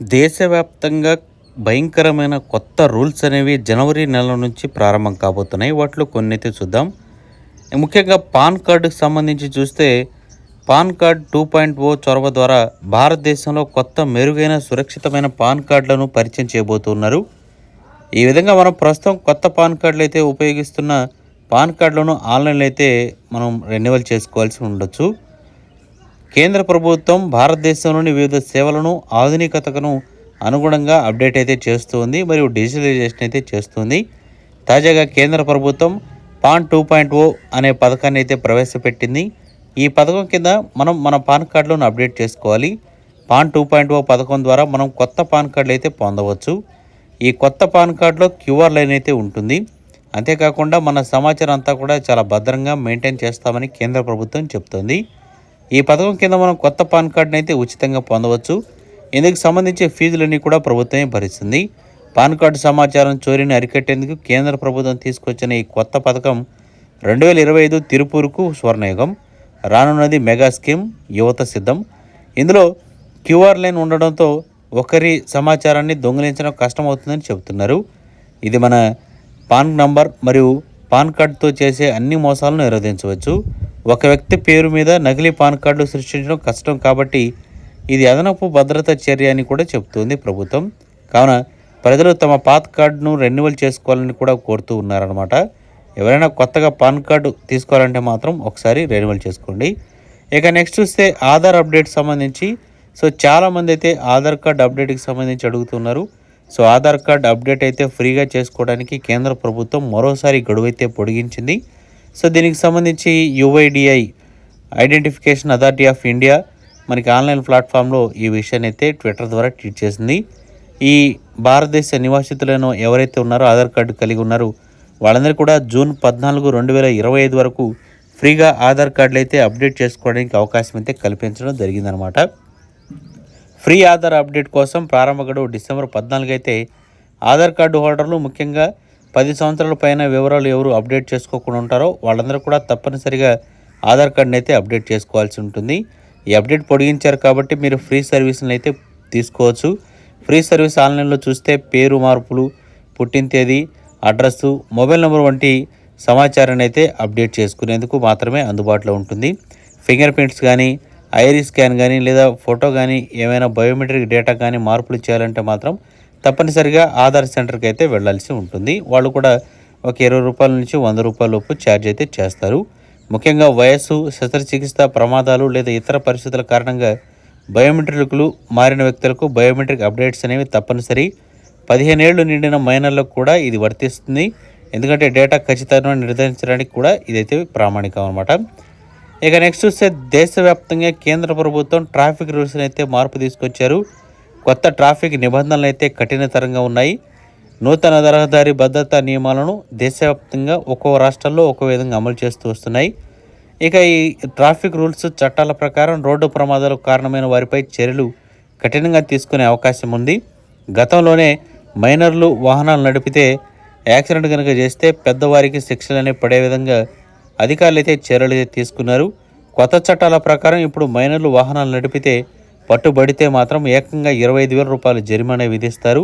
దేశవ్యాప్తంగా భయంకరమైన కొత్త రూల్స్ అనేవి జనవరి నెల నుంచి ప్రారంభం కాబోతున్నాయి. వాటిలో కొన్ని అయితే చూద్దాం. ముఖ్యంగా పాన్ కార్డుకు సంబంధించి చూస్తే పాన్ కార్డ్ టూ పాయింట్ ఓ చొరవ ద్వారా భారతదేశంలో కొత్త మెరుగైన సురక్షితమైన పాన్ కార్డులను పరిచయం చేయబోతున్నారు. ఈ విధంగా మనం ప్రస్తుతం కొత్త పాన్ కార్డులు అయితే ఉపయోగిస్తున్న పాన్ కార్డులను ఆన్లైన్లో అయితే మనం రెన్యువల్ చేసుకోవాల్సి ఉండొచ్చు. కేంద్ర ప్రభుత్వం భారతదేశంలోని వివిధ సేవలను ఆధునికతకు అనుగుణంగా అప్డేట్ అయితే చేస్తుంది మరియు డిజిటలైజేషన్ అయితే చేస్తుంది. తాజాగా కేంద్ర ప్రభుత్వం పాన్ టూ పాయింట్ ఓ అనే పథకాన్ని అయితే ప్రవేశపెట్టింది. ఈ పథకం కింద మనం మన పాన్ కార్డులను అప్డేట్ చేసుకోవాలి. పాన్ టూ పాయింట్ ఓ పథకం ద్వారా మనం కొత్త పాన్ కార్డులు అయితే పొందవచ్చు. ఈ కొత్త పాన్ కార్డులో క్యూఆర్ లైన్ అయితే ఉంటుంది. అంతేకాకుండా మన సమాచారం అంతా కూడా చాలా భద్రంగా మెయింటైన్ చేస్తామని కేంద్ర ప్రభుత్వం చెప్తోంది. ఈ పథకం కింద మనం కొత్త పాన్ కార్డుని అయితే ఉచితంగా పొందవచ్చు. ఇందుకు సంబంధించి ఫీజులన్నీ కూడా ప్రభుత్వమే భరిస్తుంది. పాన్ కార్డు సమాచారం చోరీని అరికట్టేందుకు కేంద్ర ప్రభుత్వం తీసుకొచ్చిన ఈ కొత్త పథకం రెండు వేల ఇరవై ఐదు తిరుపూరుకు స్వర్ణయుగం. రానున్నది మెగా స్కీమ్ యువత సిద్ధం. ఇందులో క్యూఆర్ లైన్ ఉండడంతో ఒకరి సమాచారాన్ని దొంగిలించడం కష్టమవుతుందని చెబుతున్నారు. ఇది మన పాన్ నంబర్ మరియు పాన్ కార్డుతో చేసే అన్ని మోసాలను నిరోధించవచ్చు. ఒక వ్యక్తి పేరు మీద నకిలీ పాన్ కార్డు సృష్టించడం కష్టం కాబట్టి ఇది అదనపు భద్రత చర్య అని కూడా చెబుతోంది ప్రభుత్వం. కావున ప్రజలు తమ పాత కార్డును రెన్యువల్ చేసుకోవాలని కూడా కోరుతూ ఉన్నారనమాట ఎవరైనా కొత్తగా పాన్ కార్డు తీసుకోవాలంటే మాత్రం ఒకసారి రెన్యువల్ చేసుకోండి. ఇక నెక్స్ట్ చూస్తే ఆధార్ అప్డేట్ సంబంధించి. సో చాలామంది అయితే ఆధార్ కార్డ్ అప్డేట్కి సంబంధించి అడుగుతున్నారు. సో ఆధార్ కార్డ్ అప్డేట్ అయితే ఫ్రీగా చేసుకోవడానికి కేంద్ర ప్రభుత్వం మరోసారి గడువు అయితే పొడిగించింది. సో దీనికి సంబంధించి UIDAI identification authority of India మనకి ఆన్లైన్ ప్లాట్ఫామ్లో ఈ విషయాన్ని అయితే ట్విట్టర్ ద్వారా ట్వీట్ చేసింది. ఈ భారతదేశ నివాసితులను ఎవరైతే ఉన్నారో ఆధార్ కార్డు కలిగి ఉన్నారో వాళ్ళందరూ కూడా జూన్ పద్నాలుగు రెండు వేల ఇరవై ఐదు వరకు ఫ్రీగా ఆధార్ కార్డులు అయితే అప్డేట్ చేసుకోవడానికి అవకాశం అయితే కల్పించడం జరిగిందనమాట ఫ్రీ ఆధార్ అప్డేట్ కోసం ప్రారంభ గడువు డిసెంబర్ పద్నాలుగు అయితే ఆధార్ కార్డు హోల్డర్లు ముఖ్యంగా పది సంవత్సరాల పైన వివరాలు ఎవరు అప్డేట్ చేసుకోకుండా ఉంటారో వాళ్ళందరూ కూడా తప్పనిసరిగా ఆధార్ కార్డుని అయితే అప్డేట్ చేసుకోవాల్సి ఉంటుంది. ఈ అప్డేట్ పొడిగించారు కాబట్టి మీరు ఫ్రీ సర్వీస్ని అయితే తీసుకోవచ్చు. ఫ్రీ సర్వీస్ ఆన్లైన్లో చూస్తే పేరు మార్పులు పుట్టిన తేదీ అడ్రస్సు మొబైల్ నెంబర్ వంటి సమాచారాన్ని అయితే అప్డేట్ చేసుకునేందుకు మాత్రమే అందుబాటులో ఉంటుంది. ఫింగర్ ప్రింట్స్ కానీ ఐరీ స్కాన్ కానీ లేదా ఫోటో కానీ ఏమైనా బయోమెట్రిక్ డేటా కానీ మార్పులు చేయాలంటే మాత్రం తప్పనిసరిగా ఆధార్ సెంటర్కి అయితే వెళ్ళాల్సి ఉంటుంది. వాళ్ళు కూడా ఒక ఇరవై రూపాయల నుంచి వంద రూపాయల లోపు ఛార్జ్ అయితే చేస్తారు. ముఖ్యంగా వయస్సు శస్త్రచికిత్స ప్రమాదాలు లేదా ఇతర పరిస్థితుల కారణంగా బయోమెట్రిక్లు మారిన వ్యక్తులకు బయోమెట్రిక్ అప్డేట్స్ అనేవి తప్పనిసరి. పదిహేను ఏళ్ళు నిండిన మైనర్లకు కూడా ఇది వర్తిస్తుంది. ఎందుకంటే డేటా ఖచ్చితంగా నిర్ధారించడానికి కూడా ఇదైతే ప్రామాణికం అనమాట ఇక నెక్స్ట్ చూస్తే దేశవ్యాప్తంగా కేంద్ర ప్రభుత్వం ట్రాఫిక్ రూల్స్ని అయితే మార్పు తీసుకొచ్చారు. కొత్త ట్రాఫిక్ నిబంధనలు అయితే కఠినతరంగా ఉన్నాయి. నూతన రహదారి భద్రతా నియమాలను దేశవ్యాప్తంగా ఒక్కో రాష్ట్రాల్లో ఒక్కో విధంగా అమలు చేస్తూ వస్తున్నాయి. ఇక ఈ ట్రాఫిక్ రూల్స్ చట్టాల ప్రకారం రోడ్డు ప్రమాదాలకు కారణమైన వారిపై చర్యలు కఠినంగా తీసుకునే అవకాశం ఉంది. గతంలోనే మైనర్లు వాహనాలు నడిపితే యాక్సిడెంట్ కనుక చేస్తే పెద్దవారికి శిక్షలు అనేవి పడే విధంగా అధికారులు అయితే చర్యలు అయితే తీసుకున్నారు. కొత్త చట్టాల ప్రకారం ఇప్పుడు మైనర్లు వాహనాలు నడిపితే పట్టుబడితే మాత్రం ఏకంగా ఇరవై ఐదు వేల రూపాయలు జరిమానా విధిస్తారు.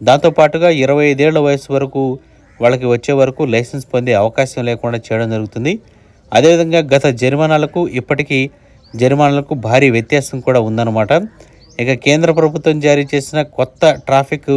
దాంతోపాటుగా ఇరవై ఐదేళ్ళ వయసు వరకు వాళ్ళకి వచ్చే వరకు లైసెన్స్ పొందే అవకాశం లేకుండా చేయడం జరుగుతుంది. అదేవిధంగా గత జరిమానాలకు ఇప్పటికీ జరిమానాలకు భారీ వ్యత్యాసం కూడా ఉందన్నమాట. ఇక కేంద్ర ప్రభుత్వం జారీ చేసిన కొత్త ట్రాఫిక్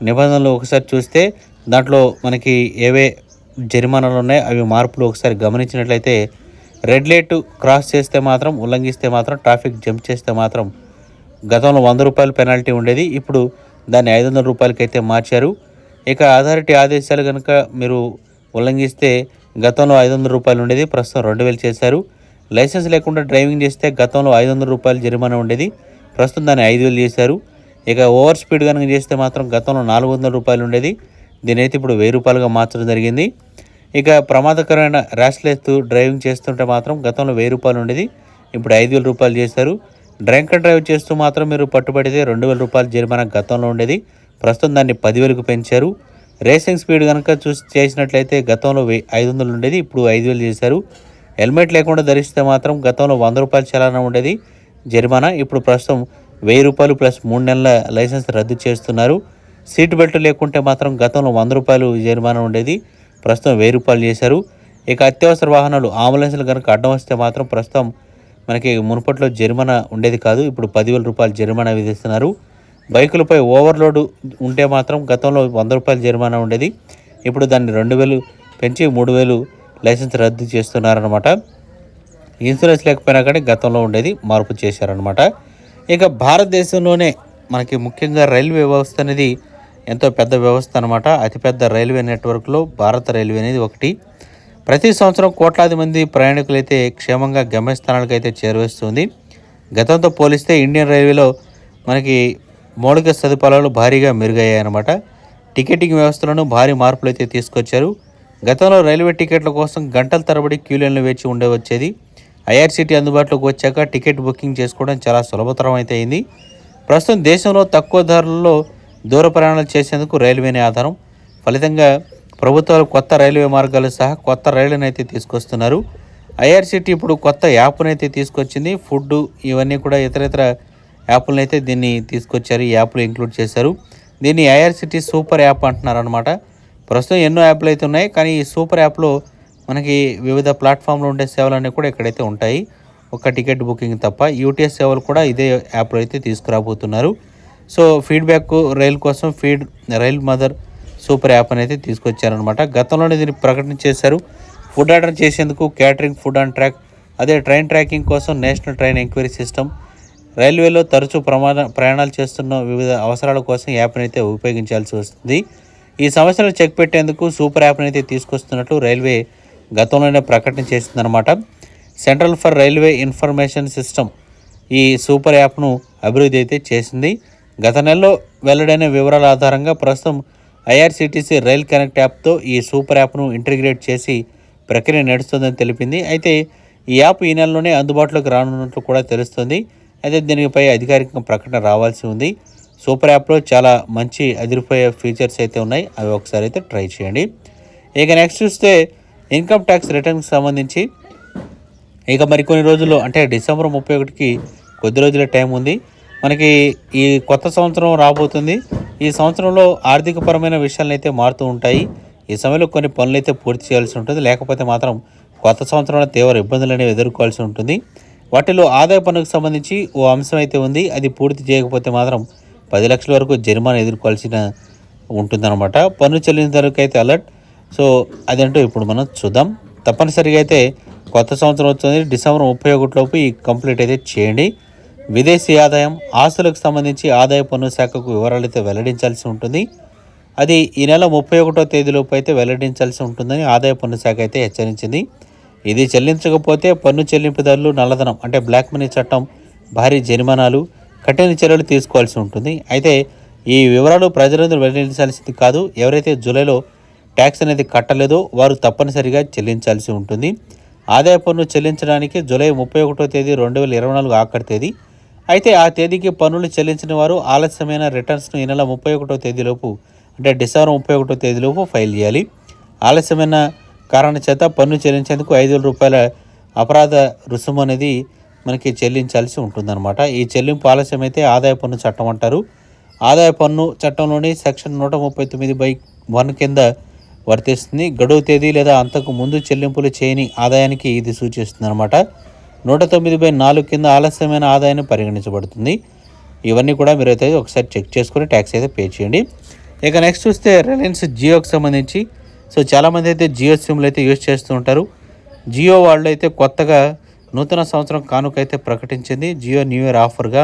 నిబంధనలు ఒకసారి చూస్తే దాంట్లో మనకి ఏవే జరిమానాలు ఉన్నాయి అవి మార్పులు ఒకసారి గమనించినట్లయితే రెడ్ లైట్ క్రాస్ చేస్తే మాత్రం ఉల్లంఘిస్తే మాత్రం ట్రాఫిక్ జంప్ చేస్తే మాత్రం గతంలో వంద రూపాయలు పెనాల్టీ ఉండేది. ఇప్పుడు దాన్ని ఐదు వందల రూపాయలకైతే మార్చారు. ఇక అథారిటీ ఆదేశాలు కనుక మీరు ఉల్లంఘిస్తే గతంలో ఐదు వందల రూపాయలు ఉండేది ప్రస్తుతం రెండు వేలు చేశారు. లైసెన్స్ లేకుండా డ్రైవింగ్ చేస్తే గతంలో ఐదు వందల రూపాయలు జరిమానా ఉండేది ప్రస్తుతం దాన్ని ఐదు వేలు చేశారు. ఇక ఓవర్ స్పీడ్ కనుక చేస్తే మాత్రం గతంలో నాలుగు వందల రూపాయలు ఉండేది. దీని అయితే ఇప్పుడు వెయ్యి రూపాయలుగా మార్చడం జరిగింది. ఇక ప్రమాదకరమైన ర్యాష్లెస్ డ్రైవింగ్ చేస్తుంటే మాత్రం గతంలో వెయ్యి రూపాయలు ఉండేది ఇప్పుడు ఐదు వేల రూపాయలు చేశారు. డ్రంక్ అండ్ డ్రైవ్ చేస్తూ మాత్రం మీరు పట్టుబడితే రెండు వేల రూపాయలు జరిమానా గతంలో ఉండేది ప్రస్తుతం దాన్ని పదివేలకు పెంచారు. రేసింగ్ స్పీడ్ కనుక చూసి చేసినట్లయితే గతంలో వెయ్యి ఐదు వందలు ఉండేది ఇప్పుడు ఐదు వేలు చేశారు. హెల్మెట్ లేకుండా ధరిస్తే మాత్రం గతంలో వంద రూపాయలు చలానా ఉండేది జరిమానా ఇప్పుడు ప్రస్తుతం వెయ్యి రూపాయలు ప్లస్ మూడు నెలల లైసెన్స్ రద్దు చేస్తున్నారు. సీట్ బెల్ట్ లేకుంటే మాత్రం గతంలో వంద రూపాయలు జరిమానా ఉండేది ప్రస్తుతం వెయ్యి రూపాయలు చేశారు. ఇక అత్యవసర వాహనాలు అంబులెన్స్లు కనుక అడ్డం వస్తే మాత్రం ప్రస్తుతం మనకి మునుపట్లో జరిమానా ఉండేది కాదు. ఇప్పుడు పదివేల రూపాయలు జరిమానా విధిస్తున్నారు. బైకులపై ఓవర్లోడ్ ఉంటే మాత్రం గతంలో వంద రూపాయలు జరిమానా ఉండేది. ఇప్పుడు దాన్ని రెండు వేలు పెంచి మూడు వేలు లైసెన్స్ రద్దు చేస్తున్నారనమాట ఇన్సూరెన్స్ లేకపోయినా కానీ గతంలో ఉండేది మార్పు చేశారనమాట ఇక భారతదేశంలోనే మనకి ముఖ్యంగా రైల్వే వ్యవస్థ అనేది ఎంతో పెద్ద వ్యవస్థ అనమాట అతిపెద్ద రైల్వే నెట్వర్క్లో భారత రైల్వే అనేది ఒకటి. ప్రతి సంవత్సరం కోట్లాది మంది ప్రయాణికులైతే క్షేమంగా గమ్యస్థానాలకు అయితే చేరువేస్తుంది. గతంతో పోలిస్తే ఇండియన్ రైల్వేలో మనకి మౌలిక సదుపాయాలు భారీగా మెరుగయ్యాయన్నమాట టికెటింగ్ వ్యవస్థలను భారీ మార్పులు అయితే తీసుకొచ్చారు. గతంలో రైల్వే టికెట్ల కోసం గంటల తరబడి క్యూలైన్లు వేచి ఉండే వచ్చేది ఐఆర్సీటీ అందుబాటులోకి వచ్చాక టికెట్ బుకింగ్ చేసుకోవడం చాలా సులభతరం అయితే అయింది. ప్రస్తుతం దేశంలో తక్కువ ధరల్లో దూర ప్రయాణాలు చేసేందుకు రైల్వేనే ఆధారం. ఫలితంగా ప్రభుత్వాలు కొత్త రైల్వే మార్గాలు సహా కొత్త రైళ్ళను అయితే తీసుకొస్తున్నారు. ఐఆర్సీటీ ఇప్పుడు కొత్త యాప్ను అయితే తీసుకొచ్చింది. ఫుడ్ ఇవన్నీ కూడా ఇతర ఇతర యాప్లను అయితే దీన్ని తీసుకొచ్చారు. ఈ యాప్లు ఇంక్లూడ్ చేశారు. దీన్ని ఐఆర్సీటీ సూపర్ యాప్ అంటున్నారు అనమాట ప్రస్తుతం ఎన్నో యాప్లు అయితే ఉన్నాయి. కానీ ఈ సూపర్ యాప్లో మనకి వివిధ ప్లాట్ఫామ్లో ఉండే సేవలన్నీ కూడా ఇక్కడైతే ఉంటాయి. ఒక టికెట్ బుకింగ్ తప్ప యూటీఎస్ సేవలు కూడా ఇదే యాప్లో అయితే తీసుకురాబోతున్నారు. సో ఫీడ్బ్యాక్ రైల్ కోసం feed rail mother super app అనేది తీసుకొచ్చారనమాట గతంలోనే దీన్ని ప్రకటన చేశారు. ఫుడ్ ఆర్డర్ చేసేందుకు క్యాటరింగ్ ఫుడ్ అండ్ ట్రాక్ అదే ట్రైన్ ట్రాకింగ్ కోసం నేషనల్ ట్రైన్ ఎంక్వైరీ సిస్టమ్ రైల్వేలో తరచూ ప్రమాణ ప్రయాణాలు చేస్తున్న వివిధ అవసరాల కోసం యాప్ని అయితే ఉపయోగించాల్సి వస్తుంది. ఈ సమస్యను చెక్ పెట్టేందుకు సూపర్ యాప్ని అయితే తీసుకొస్తున్నట్లు రైల్వే గతంలోనే ప్రకటన చేసిందనమాట central for railway information system ఈ సూపర్ యాప్ను అభివృద్ధి అయితే చేసింది. గత నెలలో వెల్లడైన వివరాల ఆధారంగా ప్రస్తుతం ఐఆర్సీటీసీ రైల్ కనెక్ట్ యాప్తో ఈ సూపర్ యాప్ను ఇంటిగ్రేట్ చేసి ప్రక్రియ నడుస్తుందని తెలిపింది. అయితే ఈ యాప్ ఈ నెలలోనే అందుబాటులోకి రానున్నట్లు కూడా తెలుస్తుంది. అయితే దీనిపై అధికారిక ప్రకటన రావాల్సి ఉంది. సూపర్ యాప్లో చాలా మంచి అదిరిపోయే ఫీచర్స్ అయితే ఉన్నాయి. అవి ఒకసారి అయితే ట్రై చేయండి. ఇక నెక్స్ట్ చూస్తే ఇన్కమ్ ట్యాక్స్ రిటర్న్కి సంబంధించి ఇక మరికొన్ని రోజులు అంటే డిసెంబర్ ముప్పై ఒకటికి కొద్ది రోజుల టైం ఉంది. మనకి ఈ కొత్త సంవత్సరం రాబోతుంది. ఈ సంవత్సరంలో ఆర్థికపరమైన విషయాలను అయితే మారుతూ ఉంటాయి. ఈ సమయంలో కొన్ని పనులు అయితే పూర్తి చేయాల్సి ఉంటుంది. లేకపోతే మాత్రం కొత్త సంవత్సరంలో తీవ్ర ఇబ్బందులు అనేవి ఎదుర్కోవాల్సి ఉంటుంది. వాటిలో ఆదాయ పన్నుకు సంబంధించి ఓ అంశం అయితే ఉంది. అది పూర్తి చేయకపోతే మాత్రం పది లక్షల వరకు జరిమానా ఎదుర్కోవాల్సిన ఉంటుందన్నమాట. పన్ను చెల్లించడానికి అయితే అలర్ట్ సో అదేంటో ఇప్పుడు మనం చూద్దాం. తప్పనిసరిగా అయితే కొత్త సంవత్సరం వస్తుంది. డిసెంబర్ ముప్పై ఒకటిలోపు ఈ కంప్లీట్ అయితే చేయండి. విదేశీ ఆదాయం ఆస్తులకు సంబంధించి ఆదాయ పన్ను శాఖకు వివరాలు అయితే వెల్లడించాల్సి ఉంటుంది. అది ఈ నెల ముప్పై ఒకటో తేదీలోపు అయితే వెల్లడించాల్సి ఉంటుందని ఆదాయ పన్ను శాఖ అయితే హెచ్చరించింది. ఇది చెల్లించకపోతే పన్ను చెల్లింపుదారులు నల్లధనం అంటే బ్లాక్ మనీ చట్టం భారీ జరిమానాలు కఠిన చర్యలు తీసుకోవాల్సి ఉంటుంది. అయితే ఈ వివరాలు ప్రజలందరూ వెల్లడించాల్సింది కాదు ఎవరైతే జూలైలో ట్యాక్స్ అనేది కట్టలేదో వారు తప్పనిసరిగా చెల్లించాల్సి ఉంటుంది. ఆదాయ పన్ను చెల్లించడానికి జూలై ముప్పై ఒకటో తేదీ రెండు వేల ఇరవై నాలుగు ఆఖరి తేదీ అయితే ఆ తేదీకి పన్నులు చెల్లించిన వారు ఆలస్యమైన రిటర్న్స్ను ఈ నెల ముప్పై ఒకటో తేదీలోపు అంటే డిసెంబర్ ముప్పై ఒకటో తేదీలోపు ఫైల్ చేయాలి. ఆలస్యమైన కారణం చేత పన్ను చెల్లించేందుకు ఐదు వేల రూపాయల అపరాధ రుసుము అనేది మనకి చెల్లించాల్సి ఉంటుందన్నమాట. ఈ చెల్లింపు ఆలస్యమైతే ఆదాయ పన్ను చట్టం అంటారు. ఆదాయ పన్ను చట్టంలోని సెక్షన్ నూట ముప్పై తొమ్మిది బై వన్ కింద వర్తిస్తుంది. గడువు తేదీ లేదా అంతకు ముందు చెల్లింపులు చేయని ఆదాయానికి ఇది సూచిస్తుంది అనమాట నూట తొమ్మిది బై నాలుగు కింద ఆలస్యమైన ఆదాయాన్ని పరిగణించబడుతుంది. ఇవన్నీ కూడా మీరు అయితే ఒకసారి చెక్ చేసుకొని ట్యాక్స్ అయితే పే చేయండి. ఇక నెక్స్ట్ చూస్తే రిలయన్స్ జియోకి సంబంధించి. సో చాలామంది అయితే జియో సిమ్లు అయితే యూజ్ చేస్తూ ఉంటారు. జియో వాళ్ళు అయితే కొత్తగా నూతన సంవత్సరం కానుక అయితే ప్రకటించింది. జియో న్యూ ఇయర్ ఆఫర్గా.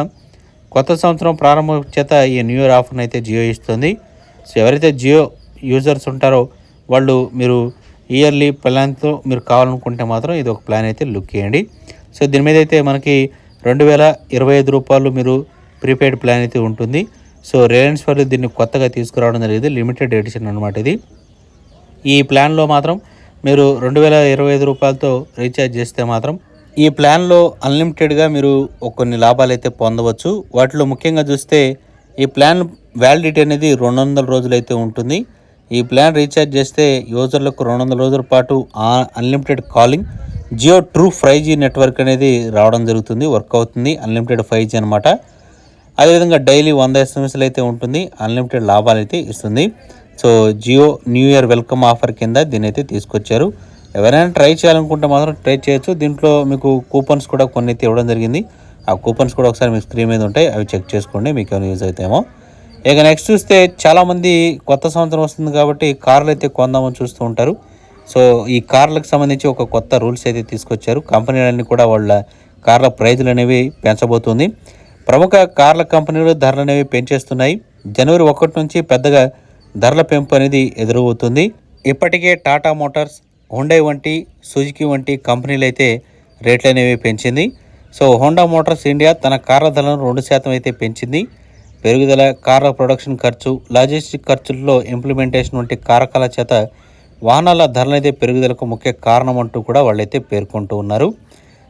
కొత్త సంవత్సరం ప్రారంభం చేత ఈ న్యూ ఇయర్ ఆఫర్ని అయితే జియో ఇస్తుంది. సో ఎవరైతే జియో యూజర్స్ ఉంటారో వాళ్ళు మీరు ఇయర్లీ ప్లాన్తో మీరు కావాలనుకుంటే మాత్రం ఇది ఒక ప్లాన్ అయితే లుక్ చేయండి. సో దీని మీద అయితే మనకి రెండు వేల ఇరవై ఐదు రూపాయలు మీరు ప్రీపెయిడ్ ప్లాన్ అయితే ఉంటుంది. సో రిలయన్స్ వాళ్ళు దీన్ని కొత్తగా తీసుకురావడం జరిగింది. లిమిటెడ్ ఎడిషన్ అనమాట ఇది. ఈ ప్లాన్లో మాత్రం మీరు రెండు వేల ఇరవై ఐదు రూపాయలతో రీఛార్జ్ చేస్తే మాత్రం ఈ ప్లాన్లో అన్లిమిటెడ్గా మీరు కొన్ని లాభాలు అయితే పొందవచ్చు. వాటిలో ముఖ్యంగా చూస్తే ఈ ప్లాన్ వ్యాలిడిటీ అనేది రెండు వందల రోజులు అయితే ఉంటుంది. ఈ ప్లాన్ రీఛార్జ్ చేస్తే యూజర్లకు రెండు వందల రోజుల పాటు unlimited calling Jio true five G network అనేది రావడం జరుగుతుంది వర్క్ అవుతుంది అన్లిమిటెడ్ ఫైవ్ జీ అనమాట అదేవిధంగా డైలీ వంద ఎస్ఎంఎస్లు అయితే ఉంటుంది అన్లిమిటెడ్ లాభాలు అయితే ఇస్తుంది. So Jio new year welcome offer కింద దీన్ని అయితే తీసుకొచ్చారు. ఎవరైనా ట్రై చేయాలనుకుంటే మాత్రం ట్రై చేయొచ్చు. దీంట్లో మీకు కూపన్స్ కూడా కొన్ని అయితే ఇవ్వడం జరిగింది. ఆ కూపన్స్ కూడా ఒకసారి మీ స్క్రీన్ మీద ఉంటాయి అవి చెక్ చేసుకోండి మీకు ఏమైనా యూజ్ అవుతాయేమో. ఇక నెక్స్ట్ చూస్తే చాలామంది కొత్త సంవత్సరం వస్తుంది కాబట్టి కార్లు అయితే కొందామని చూస్తూ ఉంటారు. సో ఈ కార్లకు సంబంధించి ఒక కొత్త రూల్స్ అయితే తీసుకొచ్చారు. కంపెనీలన్నీ కూడా వాళ్ళ కార్ల ప్రైజులు అనేవి పెంచబోతుంది. ప్రముఖ కార్ల కంపెనీలు ధరలు అనేవి పెంచేస్తున్నాయి. జనవరి ఒకటి నుంచి పెద్దగా ధరల పెంపు అనేది ఎదురవుతుంది. ఇప్పటికే టాటా మోటార్స్ హుండై వంటి సుజుకి వంటి కంపెనీలు అయితే రేట్లు అనేవి పెంచింది. సో హోండా మోటార్స్ ఇండియా తన కార్ల ధరలను రెండు శాతం అయితే పెంచింది. పెరుగుదల కార్ల ప్రొడక్షన్ ఖర్చు లాజిస్టిక్ ఖర్చుల్లో ఇంప్లిమెంటేషన్ వంటి కారకాల చేత వాహనాల ధరలైతే పెరుగుదలకు ముఖ్య కారణం అంటూ కూడా వాళ్ళైతే పేర్కొంటూ ఉన్నారు.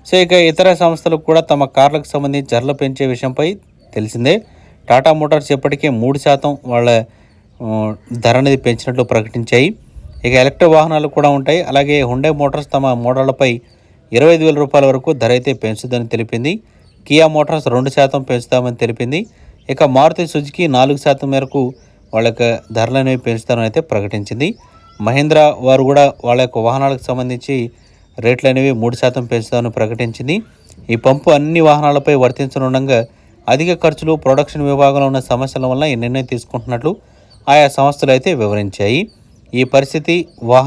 సో ఇక ఇతర సంస్థలు కూడా తమ కార్లకు సంబంధించి ధరలు పెంచే విషయంపై తెలిసిందే. టాటా మోటార్స్ ఇప్పటికే మూడు శాతం వాళ్ళ ధర అనేది పెంచినట్లు ప్రకటించాయి. ఇక ఎలక్ట్రిక్ వాహనాలు కూడా ఉంటాయి. అలాగే హుండై మోటార్స్ తమ మోడళ్ళపై ఇరవై ఐదు వేల రూపాయల వరకు ధర అయితే పెంచుతుందని తెలిపింది. కియా మోటార్స్ రెండు శాతం పెంచుతామని తెలిపింది. ఇక మారుతి సుజుకి నాలుగు శాతం మేరకు వాళ్ళ యొక్క ధరలు అనేవి పెంచుతామని అయితే ప్రకటించింది. మహేంద్ర వారు కూడా వాళ్ళ యొక్క వాహనాలకు సంబంధించి రేట్లు అనేవి మూడు శాతం పెంచుతామని ప్రకటించింది. ఈ పంపు అన్ని వాహనాలపై వర్తించనుండగా అధిక ఖర్చులు ప్రొడక్షన్ విభాగంలో ఉన్న సమస్యల వల్ల ఈ నిర్ణయం తీసుకుంటున్నట్లు ఆయా సంస్థలు అయితే వివరించాయి. ఈ పరిస్థితి వాహన